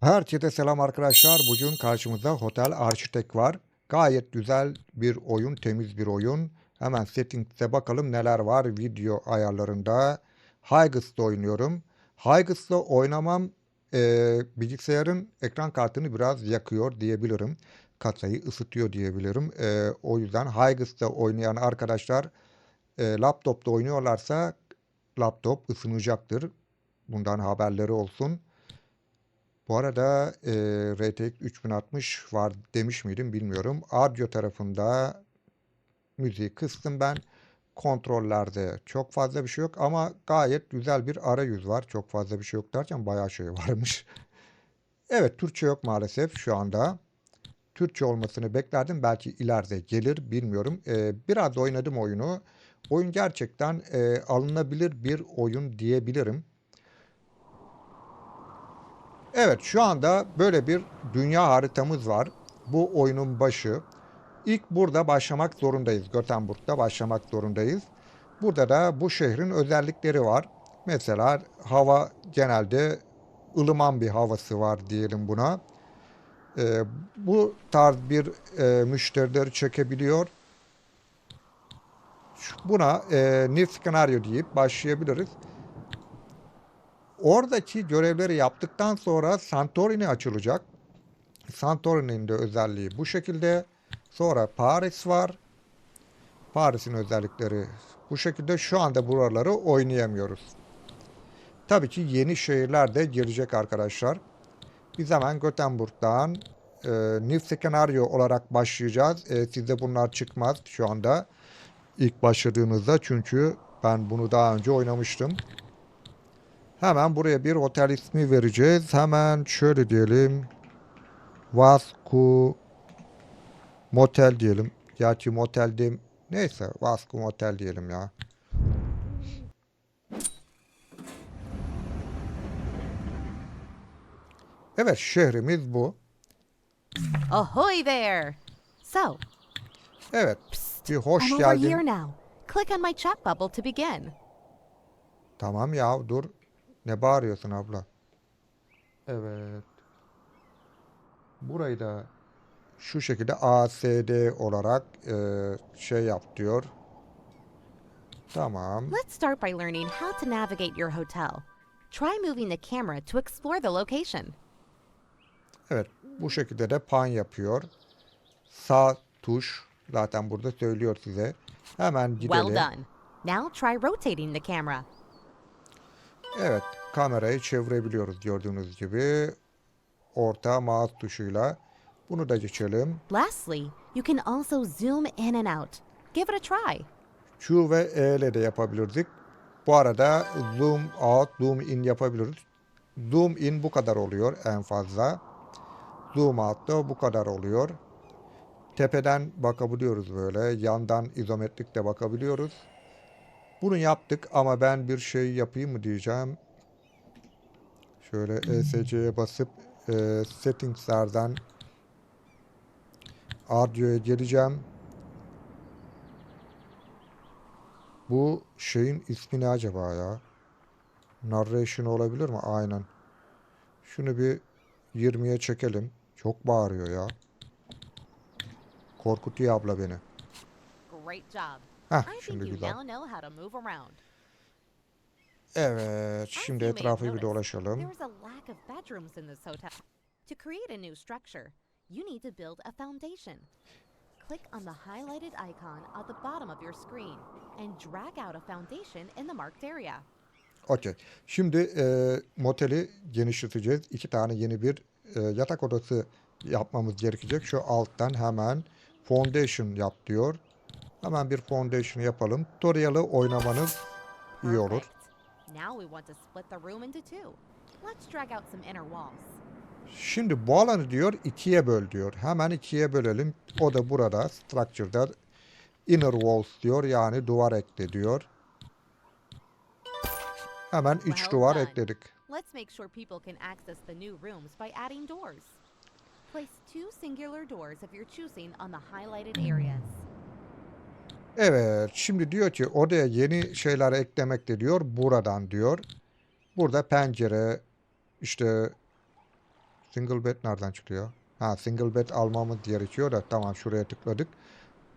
Herkese selam arkadaşlar. Bugün karşımızda Hotel Architect var. Gayet güzel bir oyun, temiz bir oyun. Hemen settings'e bakalım neler var video ayarlarında. Hygges'ta oynuyorum. Hygges'ta oynamam eee, bilgisayarın ekran kartını biraz yakıyor diyebilirim. Kasayı ısıtıyor diyebilirim. Eee, o yüzden Hygges'ta oynayan arkadaşlar eee, laptopta oynuyorlarsa laptop ısınacaktır. Bundan haberleri olsun. Bu arada e, RTX 3060 var demiş miydim bilmiyorum. Audio tarafında müziği kıstım ben. Kontrollerde çok fazla bir şey yok ama gayet güzel bir arayüz var. Çok fazla bir şey yok derken bayağı şey varmış. Evet Türkçe yok maalesef şu anda. Türkçe olmasını beklerdim. Belki ileride gelir bilmiyorum. E, biraz oynadım oyunu. Oyun gerçekten e, alınabilir bir oyun diyebilirim. Evet şu anda böyle bir dünya haritamız var. Bu oyunun başı. İlk burada başlamak zorundayız. Göteborg'da başlamak zorundayız. Burada da bu şehrin özellikleri var. Mesela hava genelde ılıman bir havası var diyelim buna. Ee, bu tarz bir e, müşterileri çekebiliyor. Buna e, new scenario deyip başlayabiliriz. Oradaki görevleri yaptıktan sonra Santorini açılacak. Santorini'nin de özelliği bu şekilde. Sonra Paris var. Paris'in özellikleri bu şekilde. Şu anda buraları oynayamıyoruz. Tabii ki yeni şehirler de girecek arkadaşlar. Biz hemen Göteborg'dan e, New Scenario olarak başlayacağız. E, sizde bunlar çıkmaz şu anda. İlk başladığınızda çünkü ben bunu daha önce oynamıştım. Hemen buraya bir otel ismi vereceğiz. Hemen şöyle diyelim. Vasco Motel diyelim. Gerçi motel değil. Neyse Vasco Motel diyelim ya. Evet şehrimiz bu. Ahoy there! So, Evet bir hoş I'm over geldin. here now. Click on my chat bubble to begin. Tamam ya dur. Ne bağırıyorsun abla? Evet. Burayı da şu şekilde ASD olarak e, şey yap diyor. Tamam. Let's start by learning how to navigate your hotel. Try moving the camera to explore the location. Evet. Bu şekilde de pan yapıyor. Sağ tuş zaten burada söylüyor size. Hemen gidelim. Well done. Now try rotating the camera. Evet. Kamerayı çevirebiliyoruz gördüğünüz gibi. Orta mouse tuşuyla. Bunu da geçelim. Lastly, you can also zoom in and out. Give it a try. Q ve E ile de yapabilirdik. Bu arada zoom out, zoom in yapabiliriz. Zoom in bu kadar oluyor en fazla. Zoom out da bu kadar oluyor. Tepeden bakabiliyoruz böyle. Yandan izometrik de bakabiliyoruz. Bunu yaptık ama ben bir şey yapayım mı diyeceğim. Şöyle ESC'ye basıp e, settingslerden audio'ya geleceğim. Bu şeyin ismi ne acaba ya? Narration olabilir mi? Aynen. Şunu bir 20'ye çekelim. Çok bağırıyor ya. Korkutuyor abla beni. Heh, şimdi güzel. now know how to move around. Evet, şimdi etrafı bir dolaşalım. To create a new structure, you need to build a foundation. Click on the highlighted icon at the bottom of your screen and drag out a foundation in the marked area. Okey. Şimdi e, moteli genişleteceğiz. İki tane yeni bir e, yatak odası yapmamız gerekecek. Şu alttan hemen foundation yap diyor. Hemen bir foundation yapalım. Tutorial'ı oynamanız iyi olur. Now we want to split the room into two. Let's drag out some inner walls. Şimdi bu alanı diyor ikiye böl diyor. Hemen ikiye bölelim. O da burada structure'da inner walls diyor. Yani duvar ekle diyor. Hemen iç Well duvar done. ekledik. Let's make sure people can access the new rooms by adding doors. Place two singular doors of your choosing on the highlighted areas. Evet, şimdi diyor ki odaya yeni şeyler eklemek de diyor buradan diyor. Burada pencere işte single bed nereden çıkıyor? Ha single bed almamız gerekiyor da tamam şuraya tıkladık.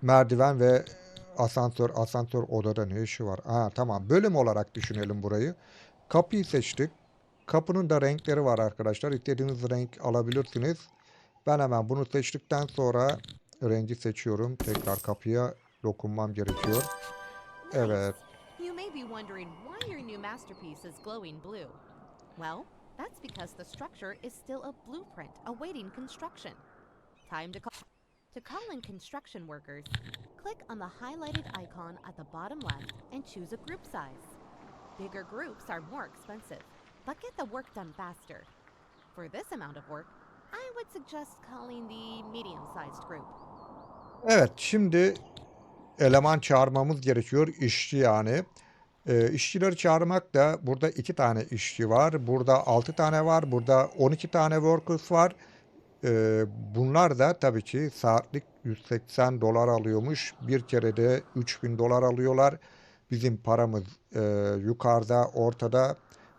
Merdiven ve asansör asansör odada ne işi var? Ha tamam bölüm olarak düşünelim burayı. Kapıyı seçtik. Kapının da renkleri var arkadaşlar. İstediğiniz renk alabilirsiniz. Ben hemen bunu seçtikten sonra rengi seçiyorum. Tekrar kapıya dokunmam gerekiyor. Evet. You may be wondering why your new masterpiece is glowing blue. Well, that's because the structure is still a blueprint awaiting construction. Time to call to call in construction workers. Click on the highlighted icon at the bottom left and choose a group size. Bigger groups are more expensive, but get the work done faster. For this amount of work, I would suggest calling the medium-sized group. Evet şimdi eleman çağırmamız gerekiyor. işçi yani. Ee, işçileri çağırmak da burada iki tane işçi var. Burada altı tane var. Burada 12 tane workers var. Ee, bunlar da tabii ki saatlik 180 dolar alıyormuş. Bir kerede 3000 dolar alıyorlar. Bizim paramız e, yukarıda, ortada.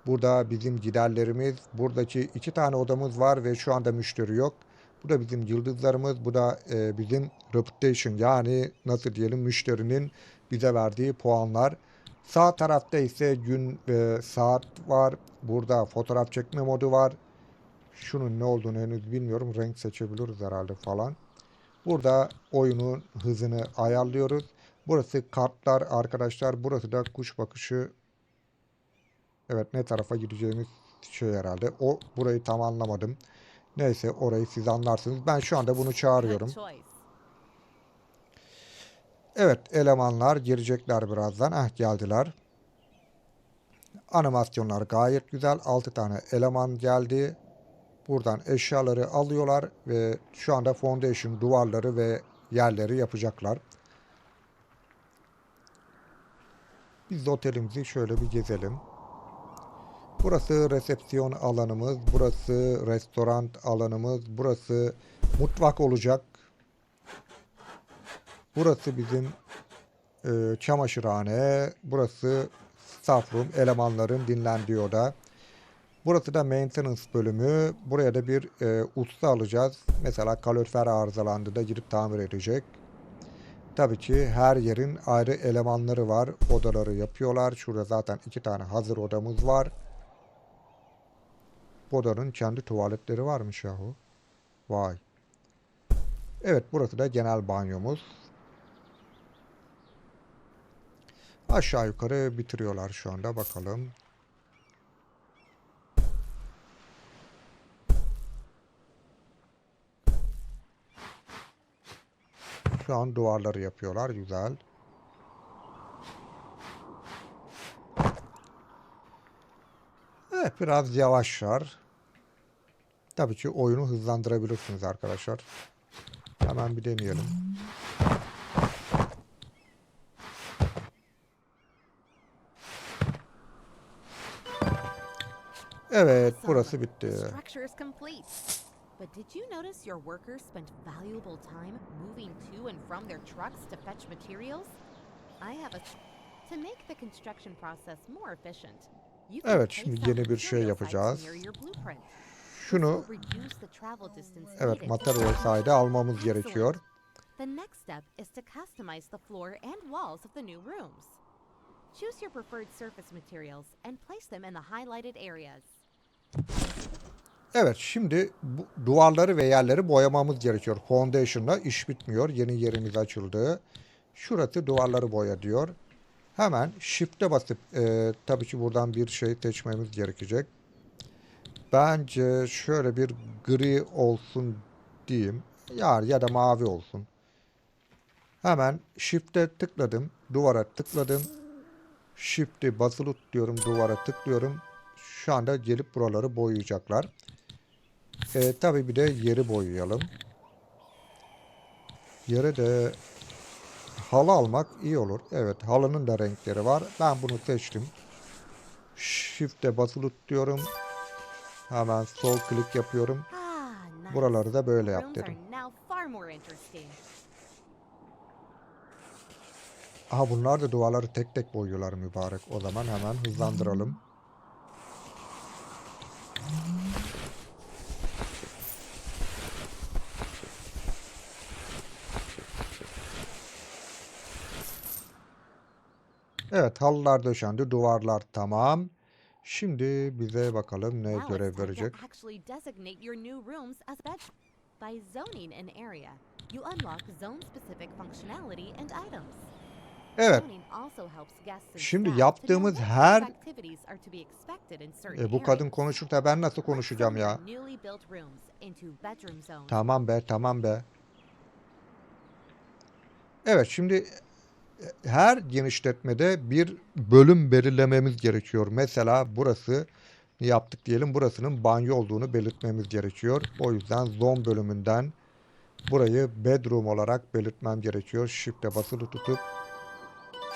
Burada bizim giderlerimiz. Buradaki iki tane odamız var ve şu anda müşteri yok. Bu da bizim yıldızlarımız. Bu da e, bizim reputation yani nasıl diyelim müşterinin bize verdiği puanlar. Sağ tarafta ise gün ve saat var. Burada fotoğraf çekme modu var. Şunun ne olduğunu henüz bilmiyorum. Renk seçebiliriz herhalde falan. Burada oyunun hızını ayarlıyoruz. Burası kartlar arkadaşlar. Burası da kuş bakışı. Evet ne tarafa gideceğimiz şey herhalde. O burayı tam anlamadım. Neyse orayı siz anlarsınız. Ben şu anda bunu çağırıyorum. Evet elemanlar girecekler birazdan. Ah geldiler. Animasyonlar gayet güzel. 6 tane eleman geldi. Buradan eşyaları alıyorlar ve şu anda foundation duvarları ve yerleri yapacaklar. Biz de otelimizi şöyle bir gezelim. Burası resepsiyon alanımız, burası restoran alanımız, burası mutfak olacak. Burası bizim e, çamaşırhane, burası staff room, elemanların dinlendiği oda. Burası da maintenance bölümü. Buraya da bir e, usta alacağız. Mesela kalorifer arızalandı da gidip tamir edecek. Tabii ki her yerin ayrı elemanları var. Odaları yapıyorlar. Şurada zaten iki tane hazır odamız var. Bu odanın kendi tuvaletleri varmış yahu. Vay. Evet burası da genel banyomuz. Aşağı yukarı bitiriyorlar şu anda bakalım. Şu an duvarları yapıyorlar. Güzel. Evet biraz yavaşlar. Tabii ki oyunu hızlandırabilirsiniz arkadaşlar. Hemen bir deneyelim. Evet burası bitti. But did you notice your workers spent valuable time moving to and from their trucks to fetch materials? I have a to make the construction process more efficient. Evet, şimdi yeni bir şey yapacağız. Şunu evet materyal sayede almamız gerekiyor. The next step is to customize the floor and walls of the new rooms. Choose your preferred surface materials and place them in the highlighted areas. Evet şimdi bu duvarları ve yerleri boyamamız gerekiyor. Foundation'la iş bitmiyor. Yeni yerimiz açıldı. Şurası duvarları boya diyor. Hemen Shift'e basıp e, tabii ki buradan bir şey seçmemiz gerekecek. Bence şöyle bir gri olsun diyeyim. Ya, ya da mavi olsun. Hemen Shift'e tıkladım. Duvara tıkladım. Shift'i basılı tutuyorum. Duvara tıklıyorum. Şu anda gelip buraları boyayacaklar. E, tabii bir de yeri boyayalım. Yere de halı almak iyi olur. Evet halının da renkleri var. Ben bunu seçtim. Shift'e basılı tutuyorum. Hemen sol klik yapıyorum. Buraları da böyle yap dedim. Aha bunlar da duvarları tek tek boyuyorlar mübarek. O zaman hemen hızlandıralım. Evet halılar döşendi. Duvarlar tamam. Şimdi bize bakalım ne görev verecek. By zoning an area, you unlock zone-specific functionality and items. Evet, Şimdi yaptığımız her- e, bu kadın areas. konuşursa ben nasıl konuşacağım ya? Tamam be, tamam be. Evet, şimdi her genişletmede bir bölüm belirlememiz gerekiyor. Mesela burası yaptık diyelim. Burasının banyo olduğunu belirtmemiz gerekiyor. O yüzden zone bölümünden burayı bedroom olarak belirtmem gerekiyor. Shift'e basılı tutup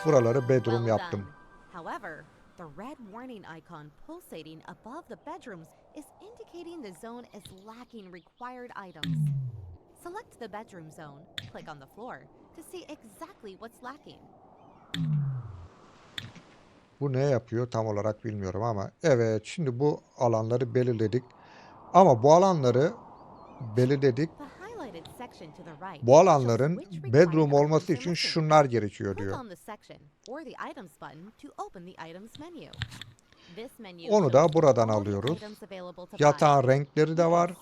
buraları bedroom yaptım. However, the red warning icon pulsating above the bedrooms is indicating the zone is lacking required items. Select the bedroom zone, click on the floor to see exactly what's lacking. Bu ne yapıyor tam olarak bilmiyorum ama evet şimdi bu alanları belirledik. Ama bu alanları belirledik. Bu alanların bedroom olması için şunlar gerekiyor diyor. Onu da buradan alıyoruz. Yatağın renkleri de var.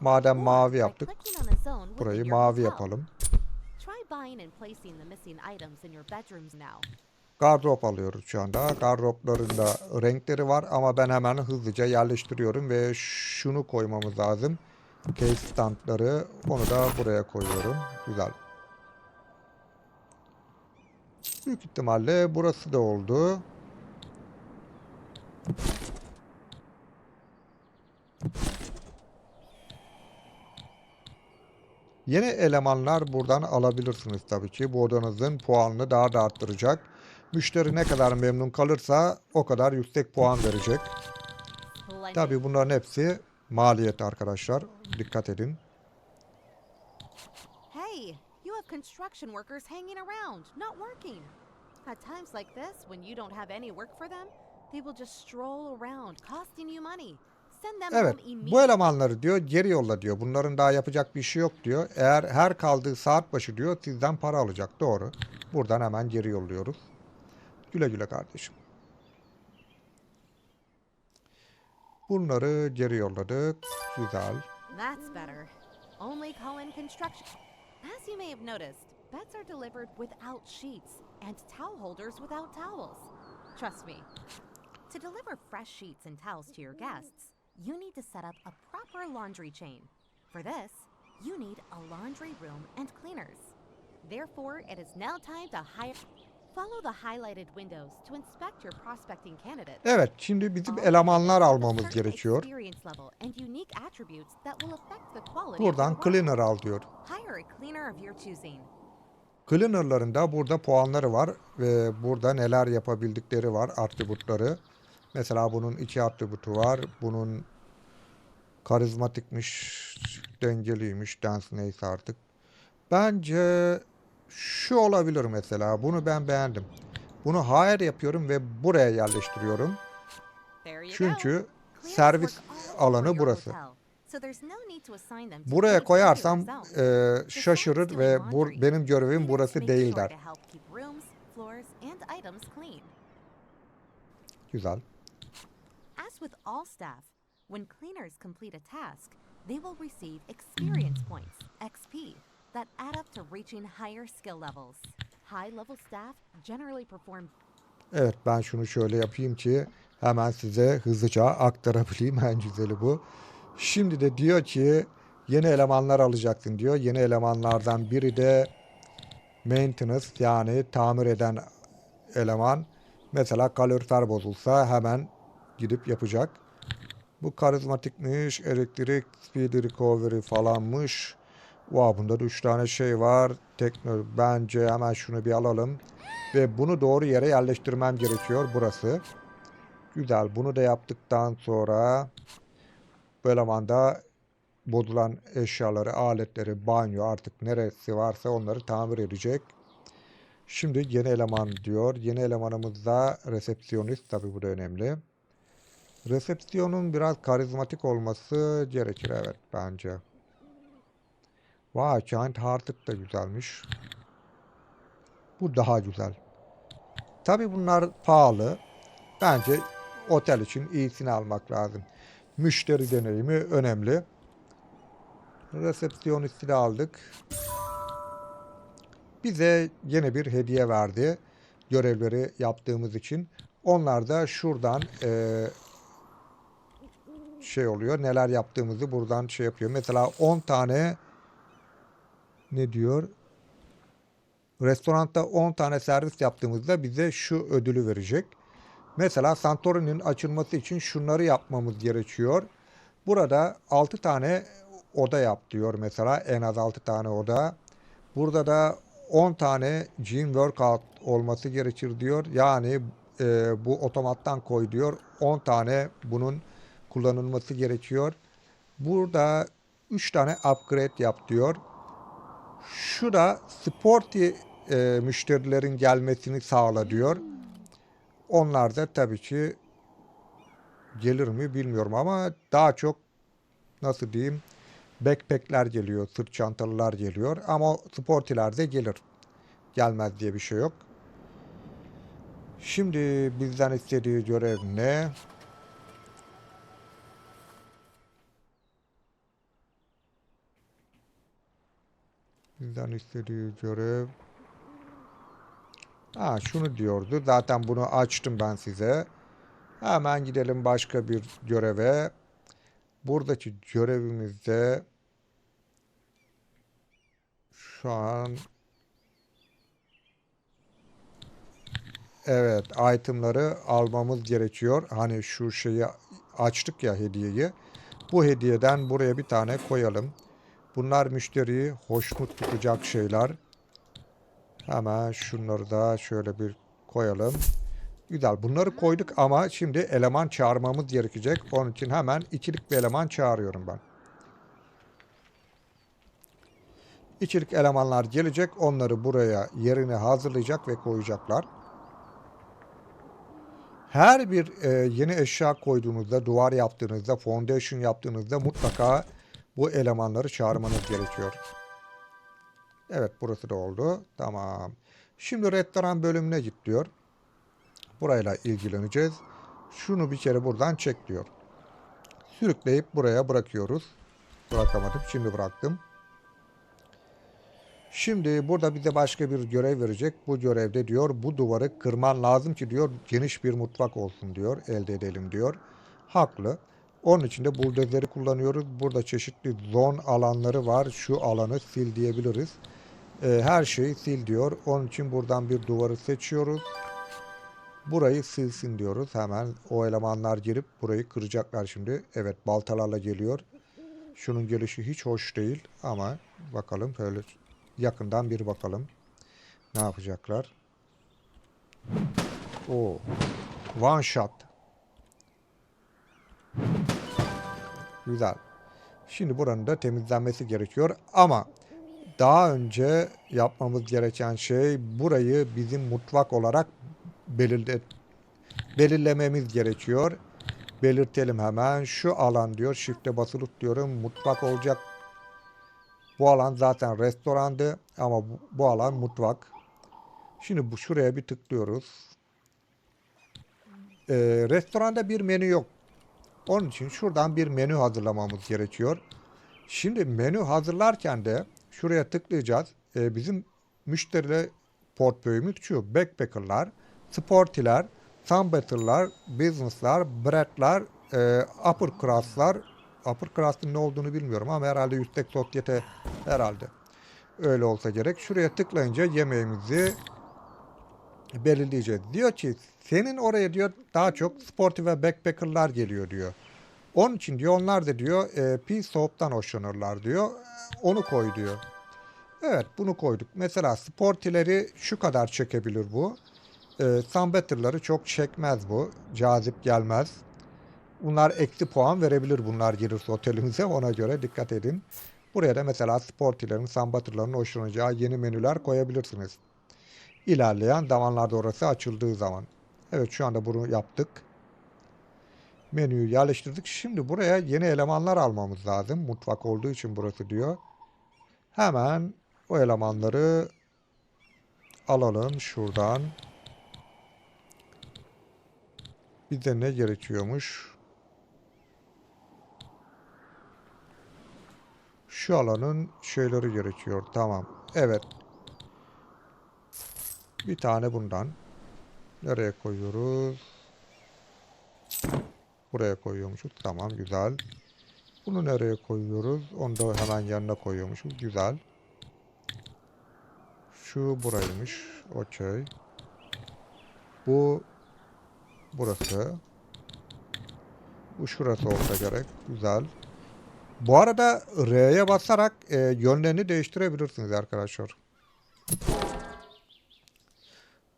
Madem mavi yaptık, burayı mavi yapalım. Gardırop alıyoruz şu anda. Gardıropların da renkleri var ama ben hemen hızlıca yerleştiriyorum ve şunu koymamız lazım. Case standları onu da buraya koyuyorum. Güzel. Büyük ihtimalle burası da oldu. Yeni elemanlar buradan alabilirsiniz tabii ki. Bu odanızın puanını daha da arttıracak. Müşteri ne kadar memnun kalırsa o kadar yüksek puan verecek. Tabii bunların hepsi maliyet arkadaşlar. Dikkat edin. Hey, you have construction workers hanging around, not working. At times like this, when you don't have any work for them, they will just stroll around, costing you money. Send them Evet, bu elemanları diyor geri yolla diyor. Bunların daha yapacak bir şey yok diyor. Eğer her kaldığı saat başı diyor sizden para alacak. Doğru. Buradan hemen geri yolluyoruz. Güle güle kardeşim. Bunları geri yolladık. Güzel. That's better. Only Cohen Construction. As you may have noticed, beds are delivered without sheets and towel holders without towels. Trust me. To deliver fresh sheets and towels to your guests, you need to set up a proper laundry chain. For this, you need a laundry room and cleaners. Therefore, it is now time to hire. Follow the highlighted windows to inspect your prospecting candidates. Evet, şimdi bizim elemanlar almamız gerekiyor. Buradan cleaner al diyor. Cleaner'ların da burada puanları var ve burada neler yapabildikleri var atributları. Mesela bunun iki atributu var. Bunun karizmatikmiş, dengeliymiş, dance neyse artık. Bence şu olabilir mesela. Bunu ben beğendim. Bunu hire yapıyorum ve buraya yerleştiriyorum. Çünkü servis alanı burası. Buraya koyarsam e, şaşırır ve bu, benim görevim burası değil der. Güzel. As with all staff, when cleaners complete a task, they will receive experience points, that add up to reaching higher skill levels. High level staff generally perform Evet ben şunu şöyle yapayım ki hemen size hızlıca aktarabileyim. En güzeli bu. Şimdi de diyor ki yeni elemanlar alacaksın diyor. Yeni elemanlardan biri de maintenance yani tamir eden eleman. Mesela kalorifer bozulsa hemen gidip yapacak. Bu karizmatikmiş, elektrik, speed recovery falanmış. Wow, bunda da 3 tane şey var. Tekno, bence hemen şunu bir alalım. Ve bunu doğru yere yerleştirmem gerekiyor burası. Güzel. Bunu da yaptıktan sonra bu elemanda bozulan eşyaları, aletleri, banyo artık neresi varsa onları tamir edecek. Şimdi yeni eleman diyor. Yeni elemanımız da resepsiyonist. Tabii bu da önemli. Resepsiyonun biraz karizmatik olması gerekir evet bence. Vay Giant Hearted da güzelmiş. Bu daha güzel. Tabi bunlar pahalı. Bence otel için iyisini almak lazım. Müşteri deneyimi önemli. Resepsiyonisti de aldık. Bize yine bir hediye verdi. Görevleri yaptığımız için. Onlar da şuradan eee, şey oluyor. Neler yaptığımızı buradan şey yapıyor. Mesela 10 tane ne diyor? Restoranda 10 tane servis yaptığımızda bize şu ödülü verecek. Mesela Santorini'nin açılması için şunları yapmamız gerekiyor. Burada 6 tane oda yap diyor mesela. En az 6 tane oda. Burada da 10 tane gym workout olması gerekir diyor. Yani e, bu otomattan koy diyor. 10 tane bunun kullanılması gerekiyor. Burada 3 tane upgrade yap diyor. Şu da sporty e, müşterilerin gelmesini sağla diyor. Onlar da tabii ki gelir mi bilmiyorum ama daha çok nasıl diyeyim backpackler geliyor, sırt çantalılar geliyor ama sportiler de gelir. Gelmez diye bir şey yok. Şimdi bizden istediği görev ne? Bizden istediği görev. Ha şunu diyordu. Zaten bunu açtım ben size. Hemen gidelim başka bir göreve. Buradaki görevimizde şu an evet itemları almamız gerekiyor. Hani şu şeyi açtık ya hediyeyi. Bu hediyeden buraya bir tane koyalım. Bunlar müşteriyi hoşnut tutacak şeyler. Hemen şunları da şöyle bir koyalım. Güzel. Bunları koyduk ama şimdi eleman çağırmamız gerekecek. Onun için hemen ikilik bir eleman çağırıyorum ben. İkilik elemanlar gelecek. Onları buraya yerine hazırlayacak ve koyacaklar. Her bir e, yeni eşya koyduğunuzda, duvar yaptığınızda, foundation yaptığınızda mutlaka bu elemanları çağırmanız gerekiyor. Evet burası da oldu. Tamam. Şimdi restoran bölümüne git diyor. Burayla ilgileneceğiz. Şunu bir kere buradan çek diyor. Sürükleyip buraya bırakıyoruz. Bırakamadım. Şimdi bıraktım. Şimdi burada bize başka bir görev verecek. Bu görevde diyor bu duvarı kırman lazım ki diyor geniş bir mutfak olsun diyor. Elde edelim diyor. Haklı. Onun için de buldozeri kullanıyoruz. Burada çeşitli zon alanları var. Şu alanı sil diyebiliriz. Ee, her şeyi sil diyor. Onun için buradan bir duvarı seçiyoruz. Burayı silsin diyoruz. Hemen o elemanlar girip burayı kıracaklar şimdi. Evet baltalarla geliyor. Şunun gelişi hiç hoş değil ama bakalım böyle yakından bir bakalım. Ne yapacaklar? O one shot. Güzel. Şimdi buranın da temizlenmesi gerekiyor ama daha önce yapmamız gereken şey burayı bizim mutfak olarak belirle, belirlememiz gerekiyor. Belirtelim hemen. Şu alan diyor. Shift'e basılı diyorum. Mutfak olacak. Bu alan zaten restorandı ama bu, bu alan mutfak. Şimdi bu şuraya bir tıklıyoruz. Ee, restoranda bir menü yok. Onun için şuradan bir menü hazırlamamız gerekiyor. Şimdi menü hazırlarken de şuraya tıklayacağız. Ee, bizim müşteriyle portföyümüz şu. Backpacker'lar, sportiler, sunbatter'lar, business'lar, bread'lar, e, upper class'lar. Upper class'ın ne olduğunu bilmiyorum ama herhalde yüksek sosyete herhalde. Öyle olsa gerek. Şuraya tıklayınca yemeğimizi belirleyeceğiz. Diyor ki senin oraya diyor daha çok sporty ve backpacker'lar geliyor diyor. Onun için diyor onlar da diyor e, pea soap'tan hoşlanırlar diyor. Onu koy diyor. Evet bunu koyduk. Mesela sportileri şu kadar çekebilir bu. E, sunbatter'ları çok çekmez bu. Cazip gelmez. Bunlar eksi puan verebilir bunlar gelirse otelimize ona göre dikkat edin. Buraya da mesela sportilerin, sunbatter'ların hoşlanacağı yeni menüler koyabilirsiniz. İlerleyen zamanlarda orası açıldığı zaman. Evet şu anda bunu yaptık. Menüyü yerleştirdik. Şimdi buraya yeni elemanlar almamız lazım. Mutfak olduğu için burası diyor. Hemen o elemanları alalım şuradan. Bize ne gerekiyormuş? Şu alanın şeyleri gerekiyor. Tamam. Evet. Bir tane bundan. Nereye koyuyoruz? Buraya koyuyormuşuz. Tamam güzel. Bunu nereye koyuyoruz? Onu da hemen yanına koyuyormuşuz. Güzel. Şu buraymış. Okey. Bu burası. Bu şurası olsa gerek. Güzel. Bu arada R'ye basarak e, yönlerini değiştirebilirsiniz arkadaşlar.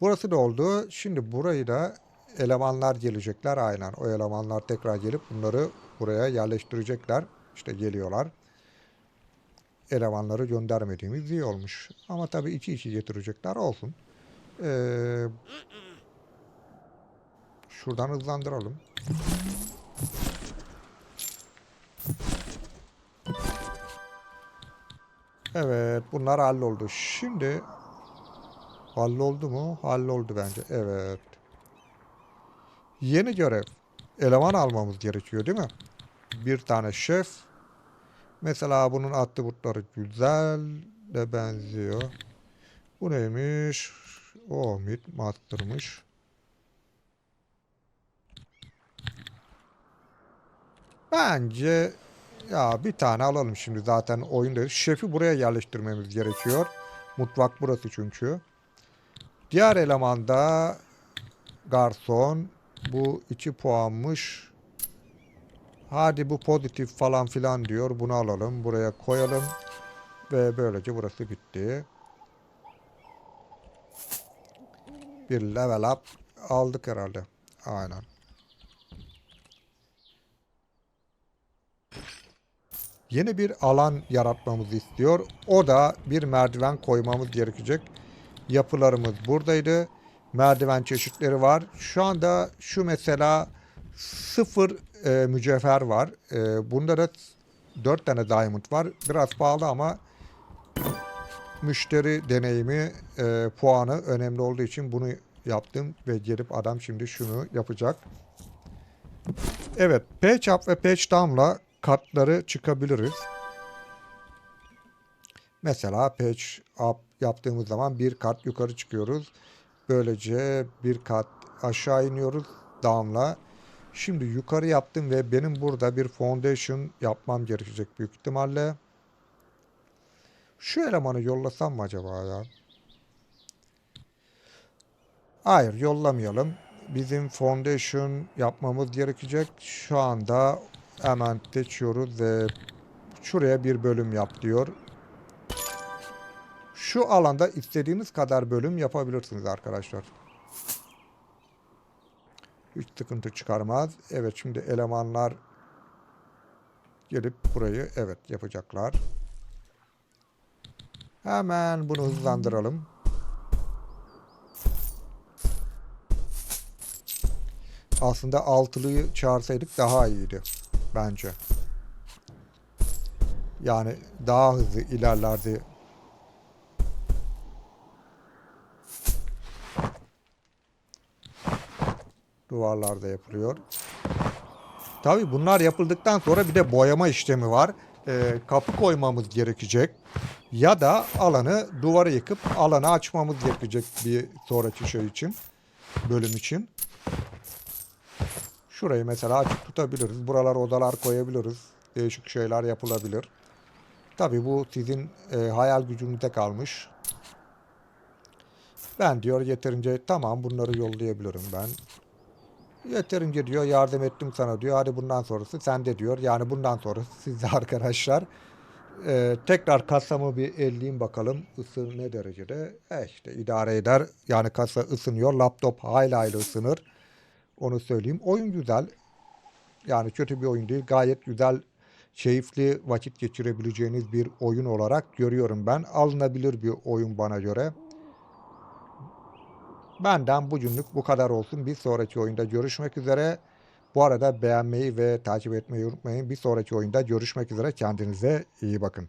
Burası da oldu. Şimdi burayı da elemanlar gelecekler aynen. O elemanlar tekrar gelip bunları buraya yerleştirecekler. İşte geliyorlar. Elemanları göndermediğimiz iyi olmuş. Ama tabii iki iki getirecekler olsun. Ee, şuradan hızlandıralım. Evet bunlar halloldu. Şimdi halloldu mu? Halloldu bence. Evet. Yeni görev. Eleman almamız gerekiyor değil mi? Bir tane şef. Mesela bunun attributları güzel de benziyor. Bu neymiş? O mid master'mış. Bence ya bir tane alalım şimdi zaten oyundayız. Şefi buraya yerleştirmemiz gerekiyor. Mutfak burası çünkü. Diğer elemanda garson. Bu 2 puanmış. Hadi bu pozitif falan filan diyor. Bunu alalım. Buraya koyalım. Ve böylece burası bitti. Bir level up aldık herhalde. Aynen. Yeni bir alan yaratmamızı istiyor. O da bir merdiven koymamız gerekecek. Yapılarımız buradaydı. Merdiven çeşitleri var. Şu anda şu mesela sıfır e, mücevher var. E, bunda da 4 tane diamond var. Biraz pahalı ama müşteri deneyimi e, puanı önemli olduğu için bunu yaptım ve gelip adam şimdi şunu yapacak. Evet, patch up ve patch down'la katları çıkabiliriz. Mesela patch up yaptığımız zaman bir kat yukarı çıkıyoruz. Böylece bir kat aşağı iniyoruz down'la. Şimdi yukarı yaptım ve benim burada bir foundation yapmam gerekecek büyük ihtimalle. Şu elemanı yollasam mı acaba ya? Hayır yollamayalım. Bizim foundation yapmamız gerekecek. Şu anda hemen seçiyoruz ve şuraya bir bölüm yap diyor. Şu alanda istediğiniz kadar bölüm yapabilirsiniz arkadaşlar. Hiç sıkıntı çıkarmaz. Evet şimdi elemanlar gelip burayı evet yapacaklar. Hemen bunu hızlandıralım. Aslında altılıyı çağırsaydık daha iyiydi bence. Yani daha hızlı ilerlerdi. Duvarlarda yapılıyor. Tabii bunlar yapıldıktan sonra bir de boyama işlemi var. Ee, kapı koymamız gerekecek. Ya da alanı duvarı yıkıp alanı açmamız gerekecek bir sonraki şey için. Bölüm için. Şurayı mesela açık tutabiliriz. Buralar odalar koyabiliriz. Değişik şeyler yapılabilir. Tabii bu sizin e, hayal gücünüzde kalmış. Ben diyor yeterince tamam bunları yollayabilirim ben. Yeterince diyor yardım ettim sana diyor. Hadi bundan sonrası sende diyor. Yani bundan sonrası sizde arkadaşlar. Ee, tekrar kasamı bir elleyeyim bakalım. Isı ne derecede? E işte idare eder. Yani kasa ısınıyor. Laptop hayli hayli ısınır. Onu söyleyeyim. Oyun güzel. Yani kötü bir oyun değil. Gayet güzel, keyifli vakit geçirebileceğiniz bir oyun olarak görüyorum ben. Alınabilir bir oyun bana göre. Benden bugünlük bu kadar olsun. Bir sonraki oyunda görüşmek üzere. Bu arada beğenmeyi ve takip etmeyi unutmayın. Bir sonraki oyunda görüşmek üzere. Kendinize iyi bakın.